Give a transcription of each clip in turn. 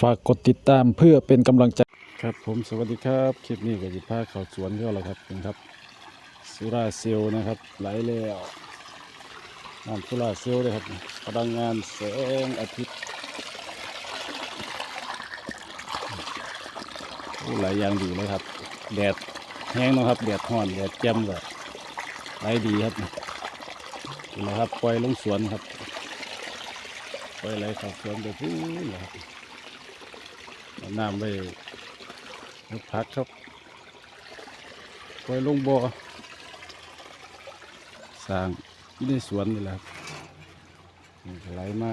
ฝากกดติดตามเพื่อเป็นกำลังใจครับผมสวัสดีครับคลิปนี้ก็จะพาเข้าสวนก็แล้วครับเป็นครับสุราเซลนะครับ ไหลแล้วน้ำสุราเซลเลยครับพลังงานแสงอาทิตย์โอ้ไหลอย่างดีเลยครับ แดดแห้งนะครับแดดห่อนแดดแจ่มเลยไหลดีครับนะครับปล่อยลงสวนครับปล่อยไหลเข้าสวนไปพูนเลยครับ น้ำไปพักครับปล่อยลงบ่อสร้างที่ในสวนนี่แหละครับไหลมา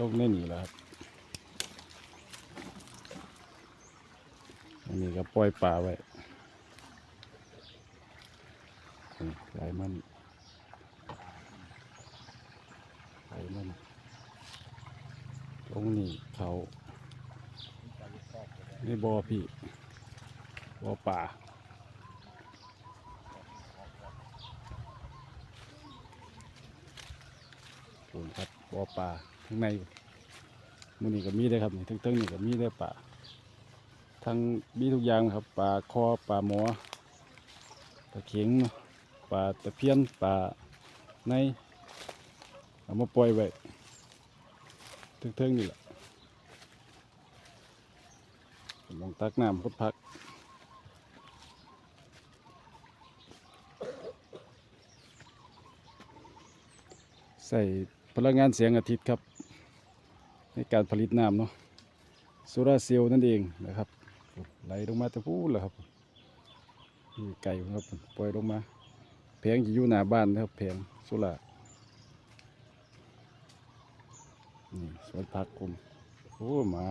ลงในนี่แหละครับอันนี้ก็ปล่อยปลาไว้ไหลมันไหลมันลงนี่เขา นี่บ่อพี่บ่อป่าปูนครับบ่อป่าข้างในมือนี่ก็มีได้ครับนี่ทั้งๆนี่ก็มีได้ป่าทั้งมีทุกอย่างครับปลาคอปลาหมอปลาเข็งปลาตะเพียนปลาในเอามาปล่อยไว้ทั้งๆนี่แหละ ลองตักน้ำพุดพักใส่พลังงานเสียงอาทิตย์ครับ ในการผลิตน้ำเนาะโซลาร์เซลล์นั่นเองนะครับ ไหลลงมาแต่พูดแล้วครับนี่ไก่ครับปล่อยลงมาแผงจะอยู่หน้าบ้านนะครับแผงโซลานี่สวนผักผมโอ้มา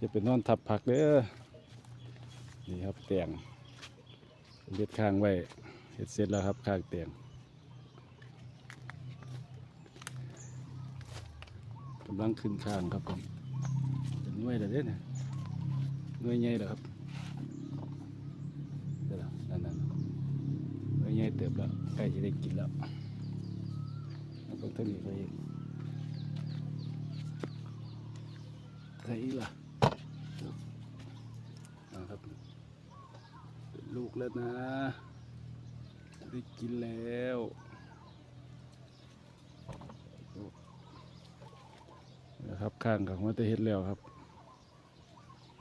จะเป็นนอนทับผักเด้อนี่ครับเตียงเล็ดข้างไว้เห็ดเสร็จแล้วครับข้างเตียงกำลังขึ้นข้างครับผมเป็นหน่วยแล้วเด้อเนี่ยหน่วยใหญ่แล้วครับเดี๋ยวนะนั่นนั่นหน่วยใหญ่เติบแล้วใกล้จะได้กินแล้วแล้วก็ท่านี้ก็อีกใส่อีกล่ะ นะครับเป็น ลูกแล้วนะ ได้กินแล้วนะครับข้างกับหัวตะเฮ็ดแล้วครับ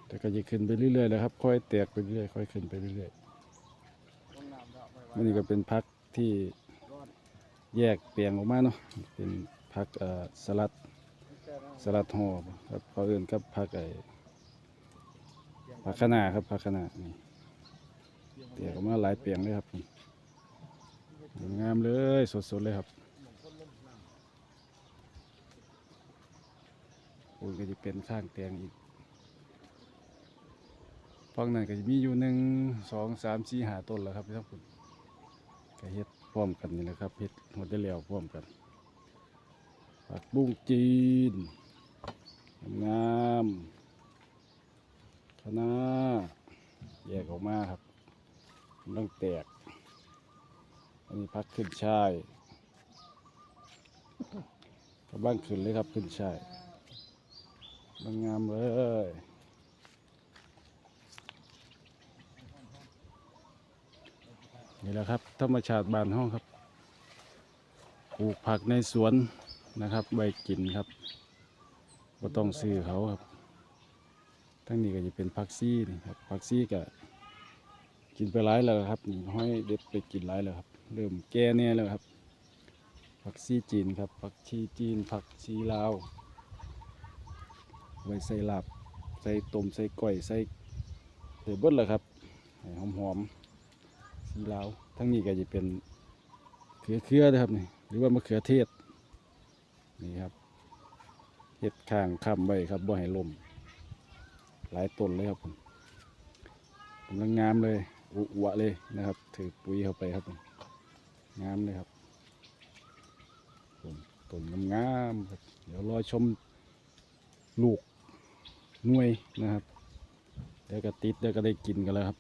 แต่ก็จะขึ้นไปเรื่อยๆแล้วครับ ค่อยแตกไปเรื่อยค่อยขึ้นไปเรื่อยๆอันนี้ก็เป็นพักที่แยกเปลี่ยงออกมาเนาะเป็นพักสลัดสลัดห่อครับเขาเอื่นกับพักไอ้ผักคะน้าครับผักคะน้านี่ เตียก็มาหลายเปียงเลยครับนี่งามเลยสดๆเลยครับปูนก็จะเป็นข้างเตียงอีกฟังนั้นก็จะมีอยู่หนึ่งสองสามสี่หาต้นแล้วครับพี่ทั้งคุณก็เฮ็ดพร้อมกันนี่แหละครับเฮ็ดหมดได้แล้วพร้อมกันผักบุ้งจีนงามคณะแยกออกมาครับ กำลังแตก อันนี้พักขึ้นช่ายกำลังขึ้นเลยครับขึ้นช่ายกำลังงามเลยนี่แหละครับ ธรรมชาติบ้านห้องครับปลูกผักในสวนนะครับใบกินครับก็ต้องซื้อเขาครับทั้งนี้ก็จะเป็นผักซี่นี่ครับผักซี่ก็ กินไปหลายแล้วครับนี่ห้อยเด็ดไปกินหลายแล้วครับ เริ่มแก่แน่แล้วครับผักซี่จีนครับผักชีจีนผักชีลาวไว้ใส่ลาบใส่ต้มใส่ก้อยใส่เดือบดเลยครับให้หอมชีลาวทั้งนี้ก็จะเป็นเขือเขือนะครับนี่หรือว่ามะเขือเทศนี่ครับเห็ดข้างค้ำไว้ครับบ่ให้ลมหลายต้นเลยครับผมกำลังงามเลย อุอวะเลยนะครับ ถือปุ๋ยเข้าไปครับผมงามเลยครับผมต้นงามๆครับเดี๋ยวรอชมลูกหน่วยนะครับ เดี๋ยวก็ติดเดี๋ยวก็ได้กินกันแล้วครับ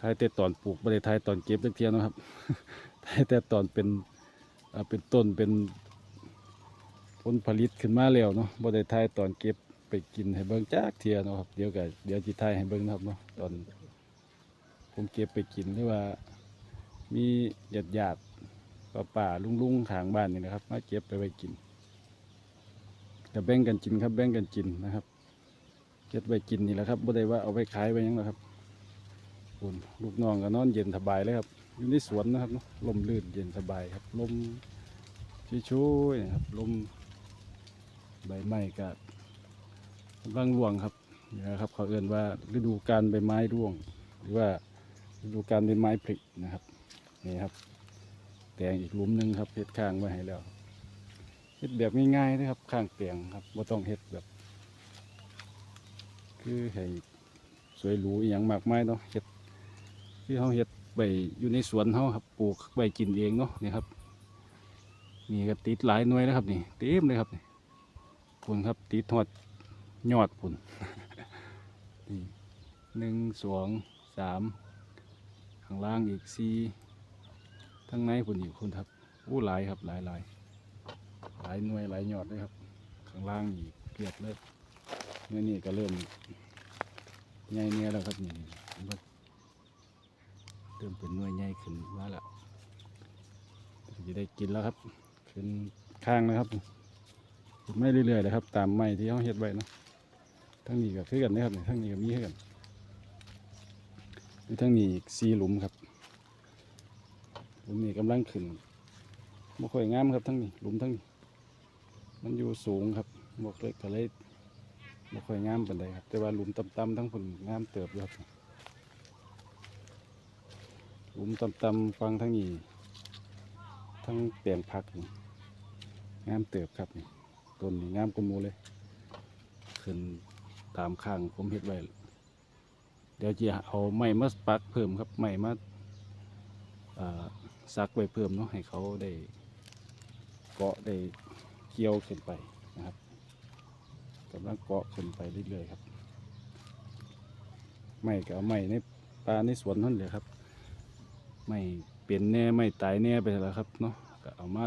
ทายแต่ตอนปลูกไม่ได้ท้ายตอนเก็บตักเทียนนะครับทายแต่ตอนเป็นเป็นต้นเป็นผลผลิตขึ้นมาแล้วเนาะบ่ได้ทายตอนเก็บ ไปกินให้เบิ่งจักเทียเนาะครับเดี๋ยวก็เดี๋ยวสิทยให้เบิ่งนะครับเนาะตอนผมเก็บไปกินหรือว่า มีญาติๆป้าป่าๆลุงๆข้างบ้านนี่นะครับ มาเก็บไปไว้กินก็แบ่งกันกินครับ แบ่งกันกินนะครับเก็บไว้กินนี่แหละครับบ่ได้ว่าเอาไปขายไว้ยังหรอครับคุณลูกน้องก็นอนเย็นสบายเลยครับอยู่ในสวนนะครับลมลื่นเย็นสบายครับลมช่วยๆนะครับลมใบไม้ก็กำลังร่วงครับนะครับเขาเอ่นว่าฤดูการใบไม้ร่วง หรือว่าฤดูการใบไม้ผลินะครับนี่ครับแปลงอีกหลุมหนึ่งครับเฮ็ดข้างไว้ให้แล้วเฮ็ดแบบง่ายๆนะครับข้างแปลงครับบ่ต้องเฮ็ดแบบ คือให้สวยหรูอย่างมากมายเนาะเฮ็ดคือเฮาเฮ็ดใบอยู่ในสวนเขาครับปลูกใบกินเองเนาะนี่ครับนี่ก็ติดหลายหน่วยนะครับนี่เต็มเลยครับนี่พุ่นครับติดทอด ยอดพุ่นนี่หนึ่งสองสามข้างล่างอีกสี่ทั้งในพุ่นอีกพุ่นครับอู้หลายครับหลายหลายหลายหน่วยหลายยอดเลยครับ ข้างล่างอีกเพียบเลยเนื้อนี่ก็เริ่มใหญ่เนี่ยแล้วครับนี่เริ่มเป็นหน่วยใหญ่ขึ้นมาแล้วจะได้กินแล้วครับขึ้นข้างนะครับไม่เรื่อยๆเลยครับ ตามไม้ที่เขาเฮ็ดไว้นะ ทั้งนี้ก็คือกันนะครับทั้งนี้ก็มีคือกันมีทั้งนี้อีกสี่หลุมครับหลุมนี้กำลังขึ้นบ่ค่อยงามครับทั้งนี้หลุมทั้งนี้ มันอยู่สูงครับบ่เคยก็เลยบ่ค่อยงามปานใดครับ แต่ว่าหลุมต่ำๆทั้งผลงามเติบครับหลุมต่ำๆฟังทั้งนี้ทั้งเปลี่ยนพักนี่งามเติบครับนี่ต้นนี่งามกว่าหมูเลยขึ้น ตามข้างผมเฮ็ดไว้เดี๋ยวจะเอาไม้มาปักเพิ่มครับไม้มาซักไว้เพิ่มเนาะให้เขาได้เกาะได้เกี่ยวขึ้นไปนะครับกำลังเกาะขึ้นไปเรื่อยๆครับไม้ก็เอาไม้ในป่าในสวนนั่นเลยครับ ไม่เป็นแน่ไม่ตายแน่ไปแล้วครับเนาะก็เอามา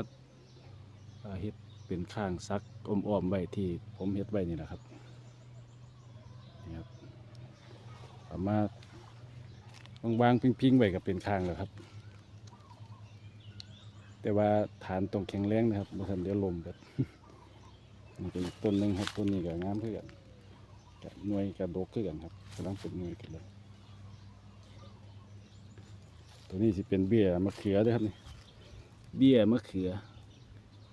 เอ่อเฮ็ดเป็นข้างซักอ้อมๆไว้ที่ผมเฮ็ดไว้นี่แหละครับนี่ครับ เอามาบางๆพิงๆไว้ก็เป็นข้างแล้วครับ แต่ว่าฐานตรงแข็งแรงนะครับบ่ทันเดี๋ยวลมกันนี่ก็อีกต้นหนึ่งครับต้นนี้ก็งามคือกันกับหน่วยกระดกคือกันครับกำลังเป็นหน่วยกันเลยตัวนี้สิเป็นเบี้ยมะเขือด้วยครับนี่เบี้ยมะเขือ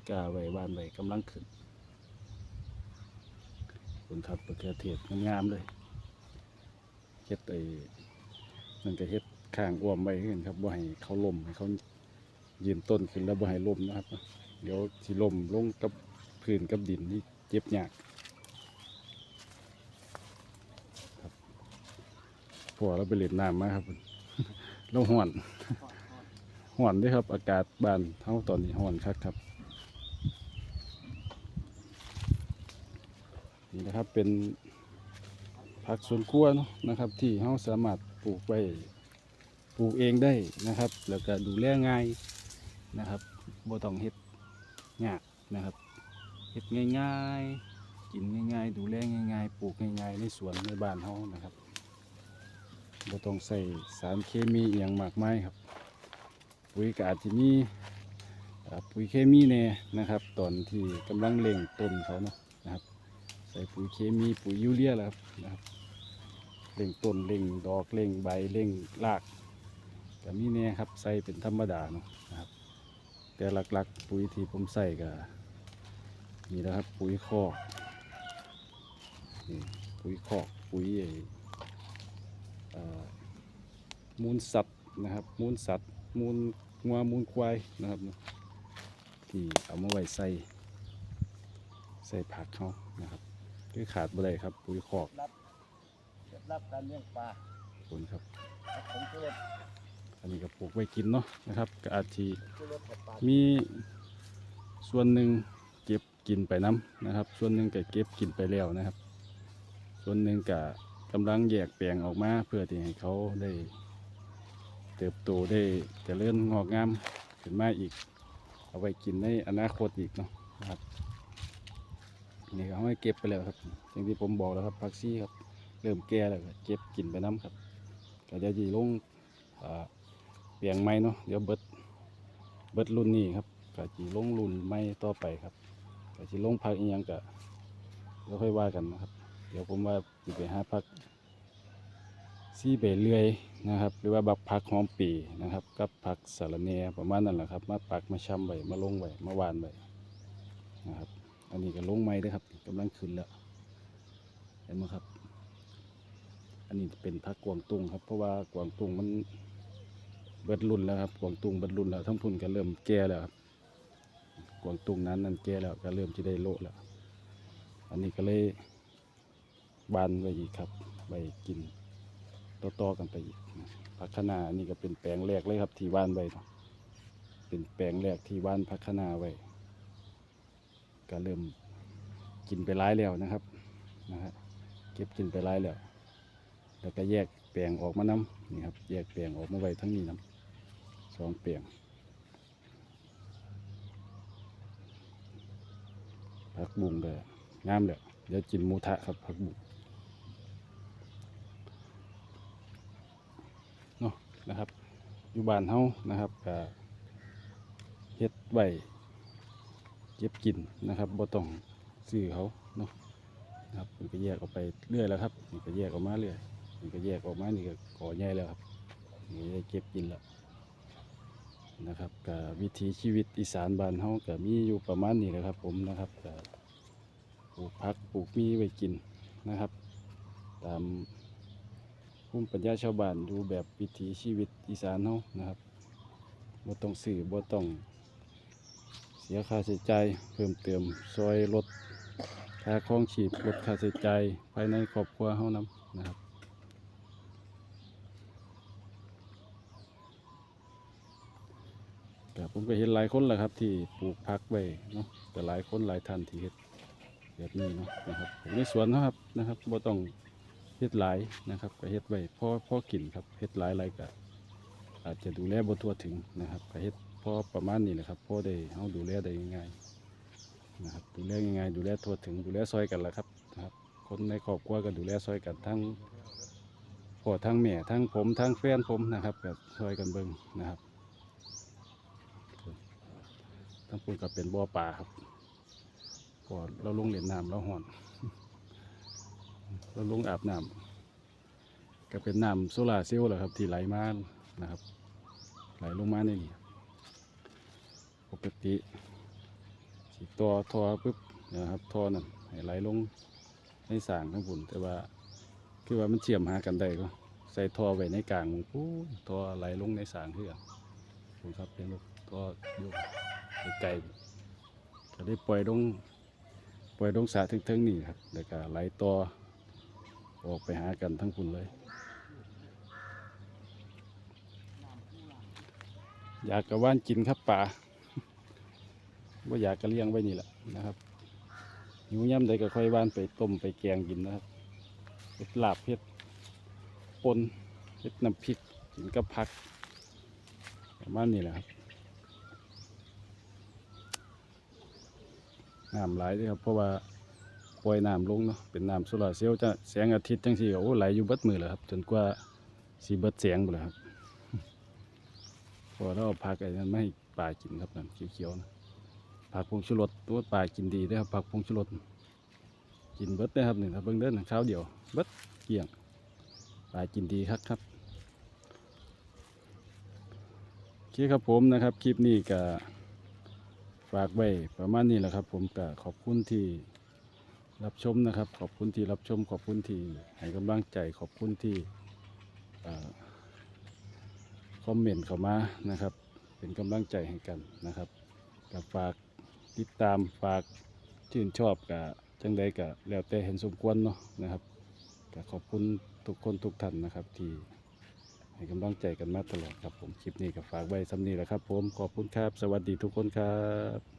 กาไว้บานไว้กำลังขึ้นคุณครับมะเขือเทศงามๆเลย เฮ็ดไอ้นั่นก็เฮ็ดข้างอ้วมไว้ขึ้นครับบ่ให้เขาล่มให้เขายืนต้นขึ้นแล้วบ่ให้ล่มนะครับ เดี๋ยวสิล่มลงกับพื้นกับดินนี่เจ็บยากครับพอเราไปเล่นน้ำมาครับเราห่อนห่อนด้วยครับ อากาศบานเท่าตอนนี้ห่อนคักครับนี่นะครับเป็น ผักสวนครัวเนาะนะครับ ที่เราสามารถปลูกไว้ปลูกเองได้นะครับ แล้วก็ดูแลง่ายนะครับบ่ต้องเฮ็ดยากนะครับเฮ็ดง่ายๆ กินง่ายๆ ดูแลง่ายๆ ปลูกง่ายๆ ในสวนในบ้านเฮานะครับบ่ต้องใส่สารเคมีอย่างมากมายครับปุ๋ยก็อาจจะมีอ่ปุ๋ยเคมีแน่นะครับ ตอนที่กำลังเล่งต้นเขาเนาะ ใส่ปุ๋ยเคมีปุ๋ยยูเรียแล้วนะครับเล่งต้นเล่งดอกเล่งใบเล่งรากก็มีแน่ครับใส่เป็นธรรมดาเนาะนะครับ แต่หลักๆ ปุ๋ยที่ผมใส่ก็นี่นะครับปุ๋ยคอกนี่ปุ๋ยคอกปุ๋ยอ้เอ่อมูลสัตว์นะครับ มูลสัตว์ มูลงัวมูลควายนะครับที่เอามาไว้ใส่ใส่ผักเขานะครับ คือขาดบ่ได้ครับ ปุ๋ยคอกเคล็ดลับการเลี้ยงปลาผลครับครับผมคือรสอันนี้ก็ปลูกไว้กินเนาะนะครับก็อาจจะคือรสกับปลามีส่วนหนึ่งเก็บกินไปน้ำนะครับ ส่วนหนึ่งก็เก็บกินไปแล้วนะครับ ส่วนหนึ่งก็กำลังแยกแปลงออกมาเพื่อที่ให้เขาได้ เติบโตได้เจริญงอกงามขึ้นมาอีก เอาไว้กินในอนาคตอีกเนาะนะครับ นี่ก็เอาให้เก็บไปแล้วครับอย่างที่ผมบอกแล้วครับผักชีครับเริ่มแก่แล้วเก็บกินไปน้ำครับก็จะยีลงเปลี่ยงไม้เนาะเดี๋ยวเบิดเบิดรุ่นนี้ครับก็จีลงรุ่นไม้ต่อไปครับก็จีลงพักอีหยังก็เดี๋ยวค่อยว่ากันนะครับ เดี๋ยวผมว่าสิไปหาพักซี่เบเลื่อยนะครับ หรือว่าบักพักหอมปีนะครับ กับผักสะรเนียประมาณนั้นแหละครับ มาปักมาช้ำไว้มาลงไว้มาหวานไว้นะครับ อันนี้ก็ลงไม้ด้วยครับกำลังขึ้นแล้ว เห็นไหมครับ อันนี้เป็นพักกวางตุงครับ เพราะว่ากวางตุงมันเบิดรุ่นแล้วครับ กวางตุงเบิดรุ่นแล้วทั้งพุ่นก็เริ่มแก่แล้วครับ กวางตุงนั้นนั่นแก่แล้วก็เริ่มจะได้โลแล้ว อันนี้ก็เลยบานไว้อีกครับไว้กินต่อๆกันไปอีกพักคะนาอันนี้ก็เป็นแปลงแรกเลยครับที่ว่านไว้เป็นแปลงแรกที่ว่านพักคะนาไว้ ก็เริ่มกินไปร้ายแล้วนะครับนะฮะเก็บกินไปร้ายแล้ว แล้วก็แยกแปลงออกมาน้ำนี่ครับแยกแปลงออกมาไว้ทั้งนี้น้ำสองแปลงผักบุ้งเลยงามเลยเดี๋ยวกินหมูทะครับผักบุ้งเนาะนะครับ อยู่บ้านเฮานะครับก็เฮ็ดไว้ เก็บกินนะครับบ่ต้องซื้อเขาเนาะนะครับมันก็แยกออกไปเรื่อยแล้วครับนี่ก็แยกออกมาเรื่อยนี่ก็แยกออกมานี่ก็ก่อใหญ่แล้วครับนี่ได้เก็บกินแล้วนะครับกับวิถีชีวิตอีสานบ้านเฮาก็มีอยู่ประมาณนี้แหละครับ ผมนะครับก็ปลูกผักปลูกมีไว้กินนะครับ ตามภูมิปัญญาชาวบ้านอยู่แบบวิถีชีวิตอีสานเฮานะครับบ่ต้องซื้อบ่ต้อง เสียค่าใช้จ่ายเพิ่มเติมซอยลดค่าครองชีพลดค่าใช้จ่ายภายในครอบครัวเฮานำนะครับแต่ผมก็เห็นหลายคนแหละครับ ที่ปลูกผักไว้เนาะแต่หลายคนหลายท่านที่เฮ็ดแบบนี้เนาะนะครับผมในสวนนะครับนะครับบ่ต้องเฮ็ดหลายนะครับ ก็เฮ็ดไว้พอพอกินครับเฮ็ดหลายหลายก็อาจจะดูแลบ่ทั่วถึงนะครับก็เฮ็ด พอประมาณนี้แหละครับพอได้เฮาดูแลได้ง่ายๆนะครับดูแลง่ายๆดูแลทั่วถึงดูแลซอยกันแหละครับนะครับ คนในครอบครัวก็ดูแลซอยกันทั้งพ่อทั้งแม่ทั้งผมทั้งแฟนผมนะครับก็ซอยกันเบิ่งนะครับทั้งปุ่นก็เป็นบ่อป่าครับพอเราลงเล่นน้ำเราห่อนเราลงอาบน้ำก็เป็นน้ำโซลาเซลล์แหละครับที่ไหลมานะครับ ไหลลงมาในนี่ป กติสีตัวทอปุ๊บนะครับทอนั่นไหลลงในสางทั้งบุญแต่ว่าคือว่ามันเชื่อมหากันได้ก็ใส่ทอไว้ในกลางปู้ทอไหลลงในสางเพื่อผมครับเป็นลูกทออยู่ไกลๆก็ได้ปล่อยลงปล่อยลงสาถึงๆนี่ครับแล้วก็ไหลต่อออกไปหากันทั้งคุณเลย อยากกะว่านกินครับป่า ว่าอยากกะเลี้ยงไว้นี่แหละนะครับหิวย่ำใดก็ค่อยว่านไปต้มไปแกงกินนะครับเห็ดลาบเห็ดปนเห็ดน้ำพริกกินกับผักประมาณนี้แหละครับน้ำไหลด้วยครับเพราะว่าปล่อยน้ำลงเนาะเป็นน้ำโซลาเซลล์จะแสงอาทิตย์จังสี่โอ้ไหลอยู่เบิดมือเลยครับจนกว่าสีเบิดแสงไปเลยครับพอเราเอาผักไอ้นั้นไม่ให้ปลากินครับนั่นเขียวๆนะ ผักพงชูรสตัวปลากินดีเด้อครับผักพงชูรสกินเบิดเด้ครับหนี่ถ้าเบิ่งเด้อนะข้าวเดียวเบิดเกี่ยงปลากินดีครับครับโอเคครับผมนะครับคลิปนี้ก็ฝากไว้ประมาณนี้แหละครับ ผมก็ขอบคุณที่รับชมนะครับ ขอบคุณที่รับชม ขอบคุณที่ให้กำลังใจ ขอบคุณที่คอมเมนต์เข้ามานะครับ เป็นกำลังใจให้กันนะครับกับฝาก ติดตามฝากชื่นชอบกับจังใดกับแล้วแต่เห็นสมควรเนาะนะครับก็ขอบคุณทุกคนทุกท่านนะครับ ที่ให้กำลังใจกันมาตลอดครับผมคลิปนี้ก็ฝากไว้สำนีแหละครับ ผมขอบคุณครับ สวัสดีทุกคนครับ